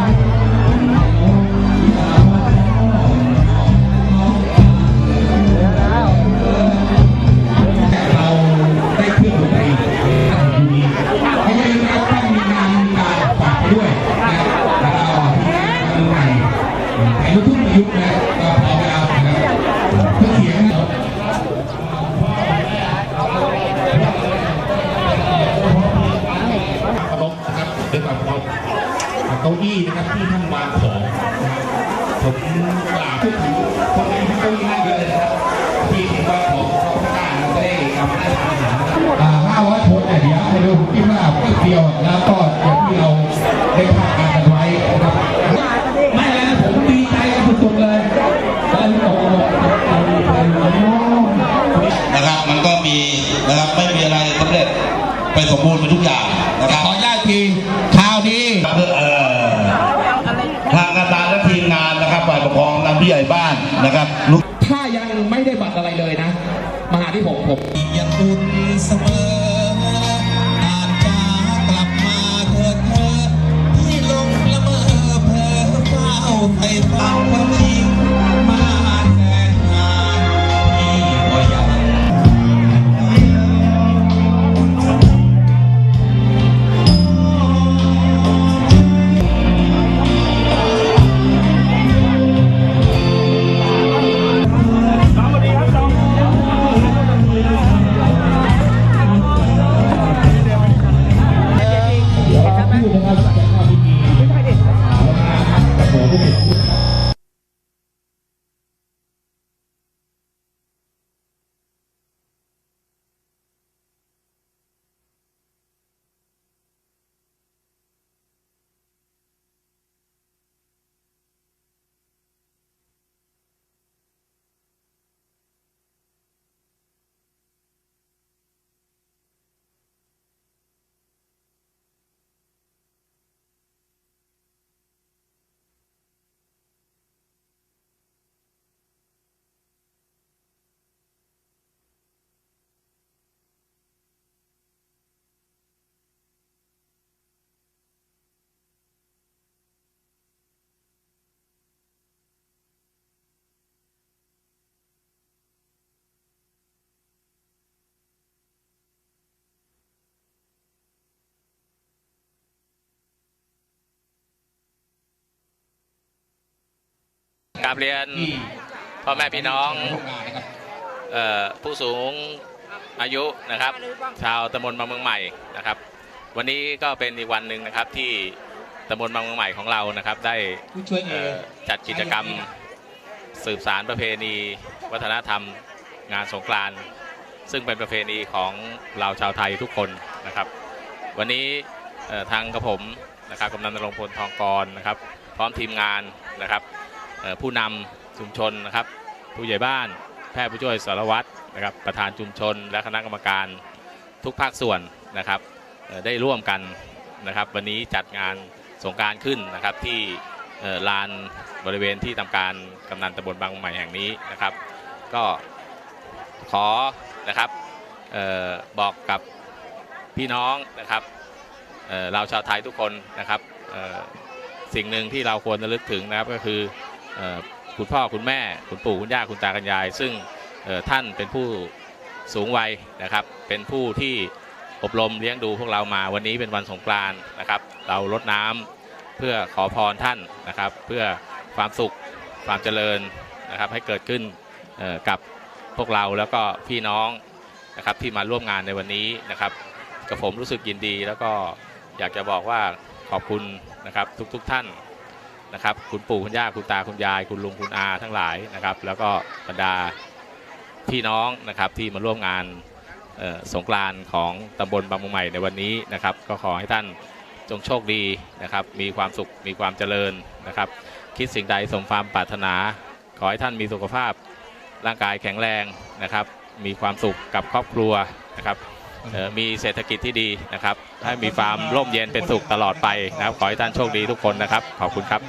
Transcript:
เราได้เครื่องดนตรีท่านอยู่ดีไม่ใช่เราต้องมีงานฝากด้วยนะครับแล้วก็ที่ใหม่แต่ลูกทุ่งประยุกต์นะก็พอไปเอานะครับเครื่องเสียงเนี่ย เคารพนะครับด้วยความเคารพเก้าอี้นะครับที่ท่านวางของผมกล่าวพูดถึงคนที่เก้าอี้นั่งเยอะเลยนะครับที่เห็นว่าของเขาข้างหน้าเราได้ทำได้ทำอาหารห้าร้อยคนเนี่ยเดี๋ยวให้ดูที่ว่าก๋วยเตี๋ยวแล้วก็อย่างที่เราได้ทำการกันไว้นะครับไม่เลยนะผมดีใจสุดๆเลยแล้ตกลงตกลงเป็นอ๋อนะครับมันก็มีนะครับไม่มีอะไรสำเร็จไปสมบูรณ์ไปทุกอย่างนะครับขออนุญาตที ผู้ใหญ่บ้านนะครับลูกถ้ายังไม่ได้บัตรอะไรเลยนะ มาหาที่ผมผมยังอุ่นเสมอ บเรียนพ่อแม่พี่น้องเอ่อผู้สูงอายุนะครับ ชาวตำบลบางเมืองใหม่นะครับ วันนี้ก็เป็นอีกวันหนึ่งนะครับที่ตำบลบางเมืองใหม่ของเรานะครับ ได้ผู้ช่วยเอเอ่อจัดกิจกรรมสืบสารประเพณี วัฒนธรรม งานสงกรานต์ซึ่งเป็นประเพณีของเราชาวไทยทุกคนนะครับ วันนี้เอ่อทางกระผมนะครับกำนันนรงค์พลทองกรนะครับ พร้อมทีมงานนะครับเอ่อ ผู้นำชุมชนนะครับ ผู้ใหญ่บ้าน แพทย์ผู้ช่วยสารวัตรนะครับ ประธานชุมชน และคณะกรรมการทุกภาคส่วนนะครับได้ร่วมกันนะครับ วันนี้จัดงานสงการขึ้นนะครับที่ลานบริเวณที่ทำการกำนันตำบลบางใหม่แห่งนี้นะครับ ก็ขอนะครับออบอกกับพี่น้องนะครับเเราชาวไทยทุกคนนะครับสิ่งหนึ่งที่เราควรระลึกถึงนะครับก็คือ คุณพ่อคุณแม่คุณปู่คุณย่าคุณตาคุณยาย ซึ่งท่านเป็นผู้สูงวัยนะครับ เป็นผู้ที่อบรมเลี้ยงดูพวกเรามาวันนี้เป็นวันสงกรานต์นะครับ เราลดน้ำเพื่อขอพรท่านนะครับ เพื่อความสุขความเจริญนะครับ ให้เกิดขึ้นกับพวกเราแล้วก็พี่น้องนะครับที่มาร่วมงานในวันนี้นะครับกับผมรู้สึกยินดี แล้วก็อยากจะบอกว่าขอบคุณนะครับทุกๆทท่าน นะครับ คุณปู่คุณย่าคุณตาคุณยาย คุณลุงคุณอาทั้งหลายนะครับ แล้วก็บรรดาพี่น้องนะครับที่มาร่วมงานสงกรานต์ของตำบลบางมุงใหม่ในวันนี้นะครับ ก็ขอให้ท่านจงโชคดีนะครับ มีความสุขมีความเจริญนะครับ คิดสิ่งใดสมความปรารถนา ขอให้ท่านมีสุขภาพร่างกายแข็งแรงนะครับ มีความสุขกับครอบครัวนะครับ มีเศรษฐกิจที่ดีนะครับให้มีความร่มเย็นเป็นสุขตลอดไปนะครับขอให้ท่านโชคดีทุกคนนะครับ ขอบคุณครับ